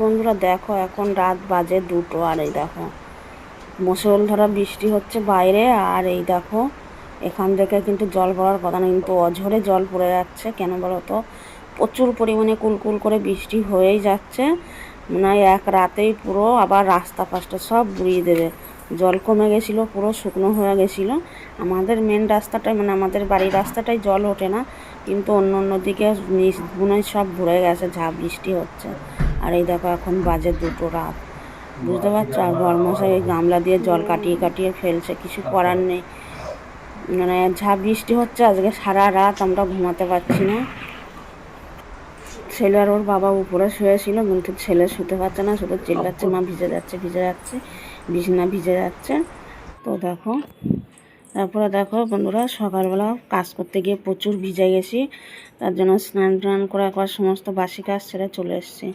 বন্ধুরা দেখো, এখন রাত বাজে দুটো, আর এই দেখো, মুসলধারা বৃষ্টি হচ্ছে বাইরে, আর এই দেখো, এখান থেকে কিন্তু জল পড়ার কথা না কিন্তু অঝরে জল পড়ে যাচ্ছে, কেন বলো তো? প্রচুর পরিমাণে কুলকুল করে বৃষ্টি হয়েই যাচ্ছে মানে এক রাতেই পুরো আবার রাস্তা ফাস্তা সব বুড়িয়ে দেবে, জল কমে গেছিল, পুরো শুকনো হয়ে গেছিল, আমাদের মেন রাস্তাটায় মানে আমাদের বাড়ির রাস্তাটায় জল ওঠে না, কিন্তু অন্য অন্য দিকে বুনোয় সব ভরে গেছে ঝাঁপ বৃষ্টি হচ্ছে। আর এই দেখো এখন বাজে দুটো রাত। বুঝতে পারছ? আর বরমশাই ওই গামলা দিয়ে জল কাটিয়ে কাটিয়ে ফেলছে, কিছু করার নেই। মানে ঝাঁপ বৃষ্টি হচ্ছে, আজকে সারা রাত আমরা ঘুমাতে পারছি না। ছেলে আর ওর বাবা উপরে শুয়েছিল, কিন্তু ছেলে শুতে পারছে না, শুধু চিল্লাচ্ছে, মা ভিজে যাচ্ছে ভিজে যাচ্ছে, বিছানা ভিজে যাচ্ছে। তো দেখো, তারপরে দেখো বন্ধুরা, সকালবেলা কাজ করতে গিয়ে প্রচুর ভিজে গেছি। তার জন্য স্নান টান করে একবার সমস্ত বাসি কাজ ছেড়ে চলে এসেছি।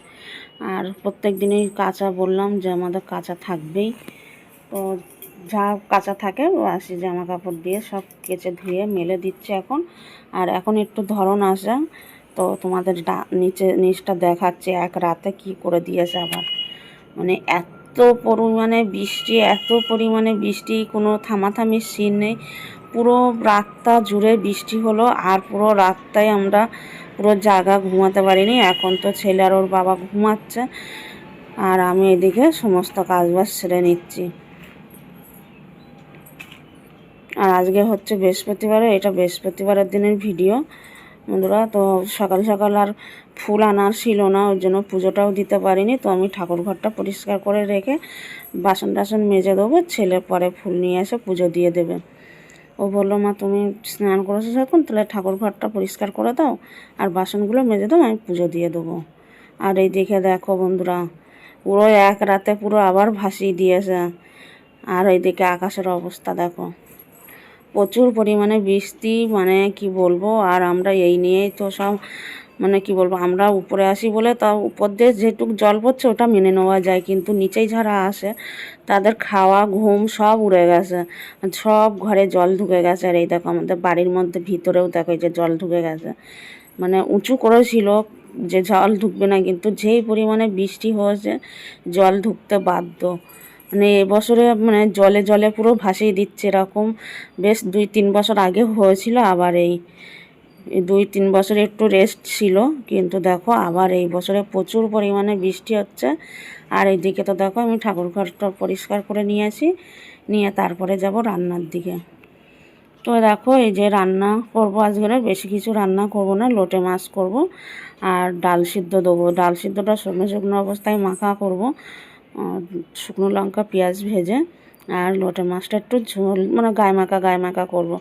আর প্রত্যেক দিনই কাঁচা বললাম যে আমাদের কাঁচা থাকবেই। তো যা কাঁচা থাকে, বাসি জামা কাপড় দিয়ে সব কেচে ধুয়ে মেলে দিচ্ছে এখন। আর এখন একটু ধরন আসা, তো তোমাদের নিচে নিচটা দেখাচ্ছে এক রাতে কি করে দিয়েছে আবার। মানে এত পরিমাণে বৃষ্টি, এত পরিমাণে বৃষ্টি, কোনো থামাথামির সিন নেই। পুরো রাতটা জুড়ে বৃষ্টি হলো আর পুরো রাতটাই আমরা পুরো জায়গা ঘুমাতে পারিনি। এখন তো ছেলে আর ওর বাবা ঘুমাচ্ছে আর আমি এদিকে সমস্ত কাজবাজ সেরে নিচ্ছি। আর আজকে হচ্ছে বৃহস্পতিবারে, এটা বৃহস্পতিবারের দিনের ভিডিও। বন্ধুরা, তো সকাল সকাল আর ফুল আনার ছিল না, ওই জন্য পুজোটাও দিতে পারিনি। তো আমি ঠাকুর ঘরটা পরিষ্কার করে রেখে বাসন টাসন মেজে দেবো, ছেলে পরে ফুল নিয়ে এসে পুজো দিয়ে দেবে। ও বলল, মা, তুমি স্নান করেছ যখন, তাহলে ঠাকুর ঘরটা পরিষ্কার করে দাও আর বাসনগুলো মেজে দাও, আমি পুজো দিয়ে দেবো। আর এই দেখে দেখো বন্ধুরা, পুরো এক রাতে পুরো আবার ভাসিয়ে দিয়েছে। আর ওইদিকে আকাশের অবস্থা দেখো, প্রচুর পরিমাণে বৃষ্টি মানে কি বলব, আর আমরা এই নিয়েই তো সব মানে কি বলব, আমরা উপরে আসি বলে তা উপর দিয়ে যেটুক জল পড়ছে ওটা মেনে নেওয়া যায়। কিন্তু নিচেই যারা আসে, তাদের খাওয়া, ঘুম সব উড়ে গেছে। সব ঘরে জল ঢুকে গেছে। আর এই দেখো আমাদের বাড়ির মধ্যে ভিতরেও দেখো যে জল ঢুকে গেছে। মানে উঁচু করেছিল যে জল ঢুকবে না, কিন্তু যেই পরিমাণে বৃষ্টি হয়েছে, জল ঢুকতে বাধ্য। মানে এবছরে মানে জলে জলে পুরো ভাসিয়ে দিচ্ছে এরকম। বেশ দুই তিন বছর আগে হয়েছিল আবার এই। দুই তিন বছরে একটু রেস্ট ছিল, কিন্তু দেখো আবার এই বছরে প্রচুর পরিমাণে বৃষ্টি হচ্ছে। আর এইদিকে তো দেখো আমি ঠাকুর ঘরটা পরিষ্কার করে নিয়ে আসি, নিয়ে তারপরে যাব রান্নার দিকে। তো দেখো এই যে রান্না করব আজকে, বেশি কিছু রান্না করব না, লোটে মাছ করব আর ডাল সিদ্ধ দেবো। ডাল সিদ্ধটা শুকনো শুকনো অবস্থায় মাখা করব শুকনো লঙ্কা, পেঁয়াজ ভেজে। আর লোটে মাছটা একটু ঝোল মানে গায়ে মাখা গায়ে মাখা করব।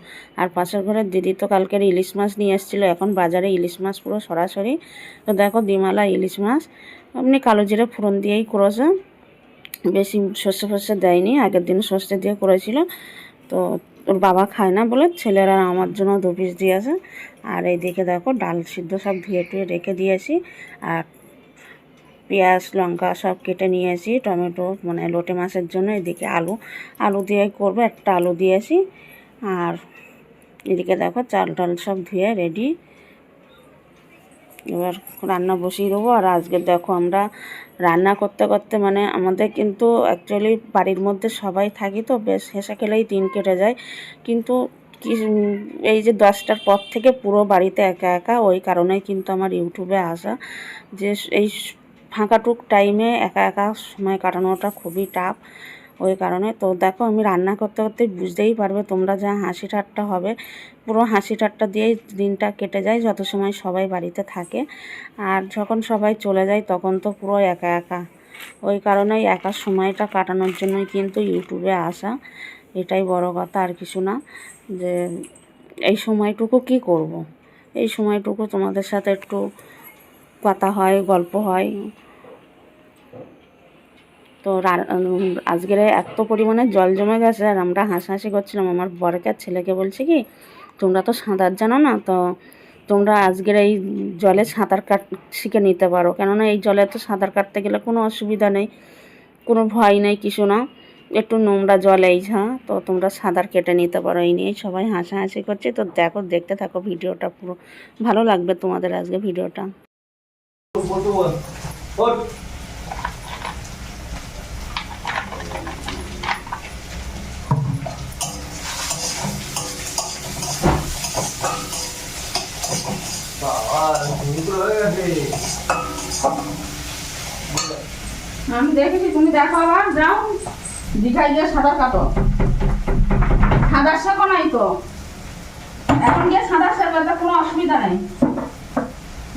আর পাশের ঘরের দিদি তো কালকের ইলিশ মাছ নিয়ে এসেছিল, এখন বাজারে ইলিশ মাছ পুরো সরাসরি। তো দেখো দিমালা ইলিশ মাছ, এমনি কালো জিরে ফোড়ন দিয়েই করেছে। বেশি সর্ষে ফর্ষে দেয়নি, আগের দিন সর্ষে দিয়ে করেছিল। তো ওর বাবা খায় না বলে ছেলেরা আমার জন্য দু পিস দিয়েছে। আর এইদিকে দেখো ডাল সিদ্ধ সব ধুয়ে টুয়ে রেখে দিয়েছি। আর পেঁয়াজ, লঙ্কা সব কেটে নিয়েছি, টমেটো মানে লোটে মাছের জন্য এদিকে আলু। আলু দিয়ে করব, একটা আলু দিয়েছি। আর এদিকে দেখো চাল টাল সব ধুয়ে রেডি এবার রান্না বসিয়ে দেবো। আর আজকে দেখো আমরা রান্না করতে করতে মানে আমাদের কিন্তু অ্যাকচুয়ালি বাড়ির মধ্যে সবাই থাকি তো, বেশ হেসে খেলেই দিন কেটে যায়। কিন্তু কি এই যে দশটার পর থেকে পুরো বাড়িতে একা একা, ওই কারণেই কিন্তু আমার ইউটিউবে আসা। যে এই ফাঁকাটুক টাইমে একা একা সময় কাটানোটা খুবই টাফ ওই কারণে তো দেখো, আমি রান্না করতে করতে বুঝতেই পারবে তোমরা যা হাসি ঠাট্টা হবে। পুরো হাসি ঠাট্টা দিয়েই দিনটা কেটে যায় যত সময় সবাই বাড়িতে থাকে। আর যখন সবাই চলে যায় তখন তো পুরো একা একা। ওই কারণেই একা সময়টা কাটানোর জন্যই কিন্তু ইউটিউবে আসা, এটাই বড় কথা আর কিছু না। যে এই সময়টুকু কি করব। এই সময়টুকু তোমাদের সাথে একটু কথা হয়, গল্প হয়। তো আজকের এত পরিমাণে জল জমে গেছে আর আমরা হাসাহাসি করছিলাম। আমার বরকে ছেলেকে বলছি কি, তোমরা তো সাঁতার জানো না, তো তোমরা আজকের এই জলে সাঁতার কাট, শিখে নিতে পারো। কেননা এই জলে তো সাঁতার কাটতে গেলে কোনো অসুবিধা নেই, কোনো ভয় নেই, কিছু না। একটু নোংরা জল এই ঝা, তো তোমরা সাঁতার কেটে নিতে পারো। এই নিয়েই সবাই হাসাহাসি করছে। তো দেখো, দেখতে থাকো ভিডিওটা পুরো। ভালো লাগবে তোমাদের আজকে ভিডিওটা ওঠ আমি দেখেছি, তুমি দেখো আবার, যাও। দীঘায় গিয়ে সাঁতার কাটো। সাঁতার শেখো নাই তো। এখন গিয়ে সাঁতার শেখো এতে কোনো অসুবিধা নেই।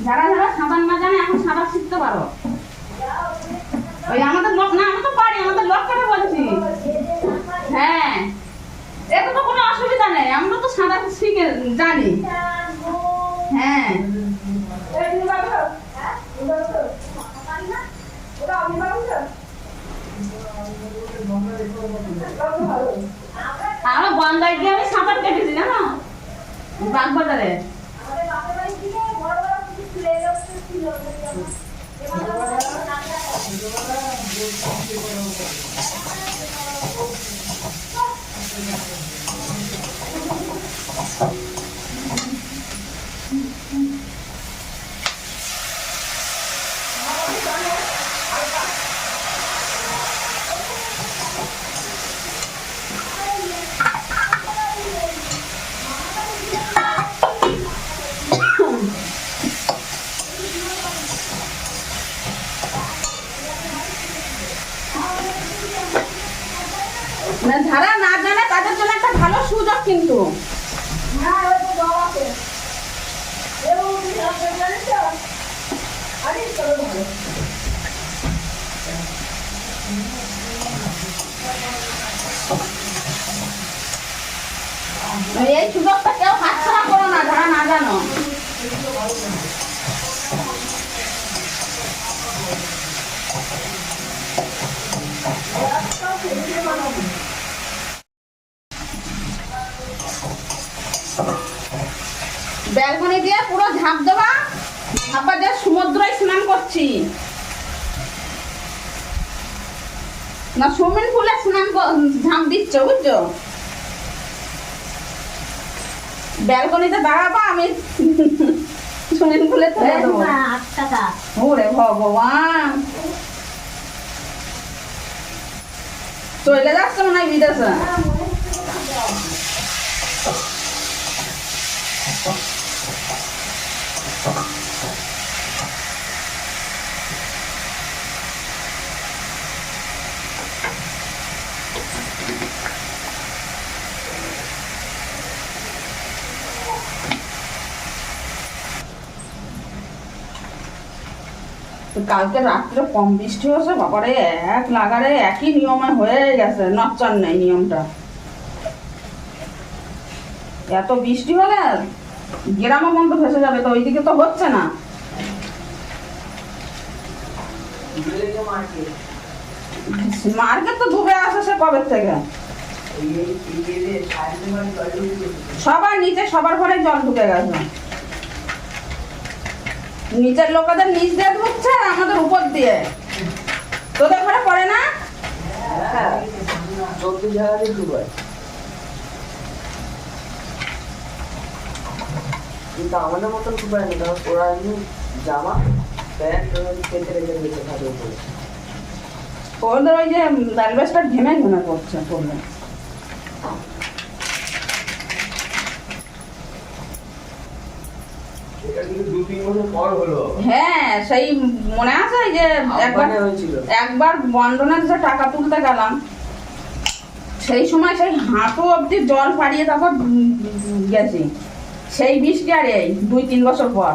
যারা যারা সাঁতার না জানে এখন সাঁতার শিখতে পারো। ওই আমাদের লোক না, আমি তো পারি, আমাদের লোক করে বলছি। হ্যাঁ। এতে তো কোনো অসুবিধা নেই, আমরা তো সাঁতার শিখে জানি। হ্যাঁ। আমরা গঙ্গায় গিয়ে আমি সাঁতার কেটেছি জানো? বাগবাজারে। মানে যারা না জানে তাদের জন্য একটা ভালো সুযোগ কিন্তু। এই সুযোগটা কেউ হাতছাড়া করো না যারা না জানো। ব্যালকনি দিয়ে পুরো ঝাঁপ দেওয়া ঝাঁপা দিয়ে সমুদ্রে স্নান করছি। না সুইমিং পুলে স্নান ঝাঁপ দিচ্ছ বুঝছ? ব্যালকনিতে দাঁড়াবো আমি সুইমিং পুলে ওরে ভগবান! চলে যাচ্ছে মনে হয় বিদেশে। তো কালকে রাত্রে কম বৃষ্টি হয়েছে, বাবারে, এক লাগারে একই নিয়মে হয়ে গেছে নচ্চার নেই নিয়মটা। এত বৃষ্টি হলে গ্রামে বন্ধ ভেসে যাবে তো, ওইদিকে তো হচ্ছে না। মার্কেট তো ডুবে আসে সে কবে থেকে? সবার নিচে, সবার ঘরে জল ঢুকে গেছে। নিচের লোকেদের নিচ দিয়ে ঢুকছে আমাদের উপর দিয়ে। তোদের ঘরে পড়ে না? চব্বিশ জায়গাতে ডুবাই কিন্তু আমাদের মতন ডুবাই না কারণ ওরা এমনি জামা প্যান্ট কেটে রেখে দিয়েছে তাদের উপরে। ওদের ওই যে অ্যালবেস্টার ঘেমে ঘেমে করছে পড়লে এটা কিন্তু দু তিন বছর পর হলো। হ্যাঁ সেই মনে আছে যে একবার একবার বন্ডনের যে টাকা তুলতে গেলাম। সেই সময় সেই হাঁটু অব্দি জল পাড়িয়ে তারপর গেছি। সেই বৃষ্টি আর এই দুই, তিন বছর পর।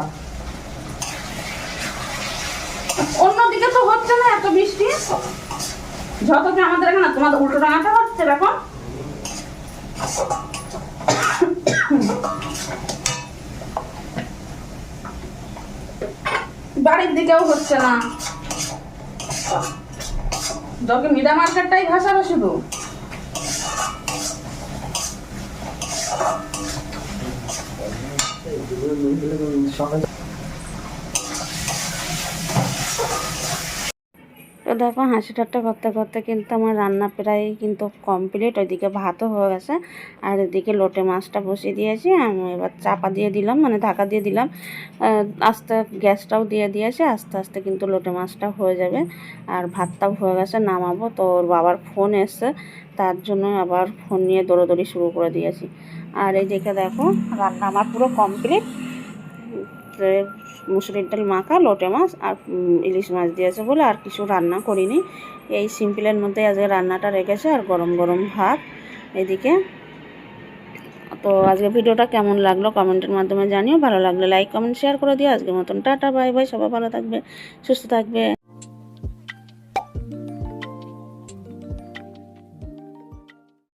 অন্যদিকে তো হচ্ছে না এত বৃষ্টি। যত কি আমাদের এখানে, তোমাদের উল্টো ডাঙাতে হচ্ছে এখন বাড়ির দিকেও হচ্ছে না। যখন মিডা মার্কেটটাই ভাসাবে শুধু তো দেখো, হাসি ঠাট্টা করতে করতে কিন্তু আমার রান্না প্রায় কিন্তু কমপ্লিট ওইদিকে ভাতও হয়ে গেছে, আর এদিকে লোটে মাছটা বসিয়ে দিয়েছি। আমি এবার চাপা দিয়ে দিলাম মানে ঢাকা দিয়ে দিলাম। আস্তে গ্যাসটাও দিয়ে দিয়েছি, আস্তে আস্তে কিন্তু লোটে মাছটা হয়ে যাবে। আর ভাতটাও হয়ে গেছে, নামাবো। তো ওর বাবার ফোন এসছে, তার জন্য আবার ফোন নিয়ে দৌড়োদৌড়ি শুরু করে দিয়েছি। আর এই দেখে দেখো, রান্না আমার পুরো কমপ্লিট মুসুরির ডাল মাখা, লোটে মাছ আর ইলিশ মাছ দিয়েছে বলে আর কিছু রান্না করিনি। এই সিম্পলের মধ্যে আজকে রান্নাটা রেখেছে আর গরম গরম ভাত এদিকে। তো আজকে ভিডিওটা কেমন লাগল কমেন্টের মাধ্যমে জানিও। ভালো লাগলে লাইক কমেন্ট শেয়ার করে দিও। আজকের মতন টাটা বাই বাই সবাই ভালো থাকবে, সুস্থ থাকবে।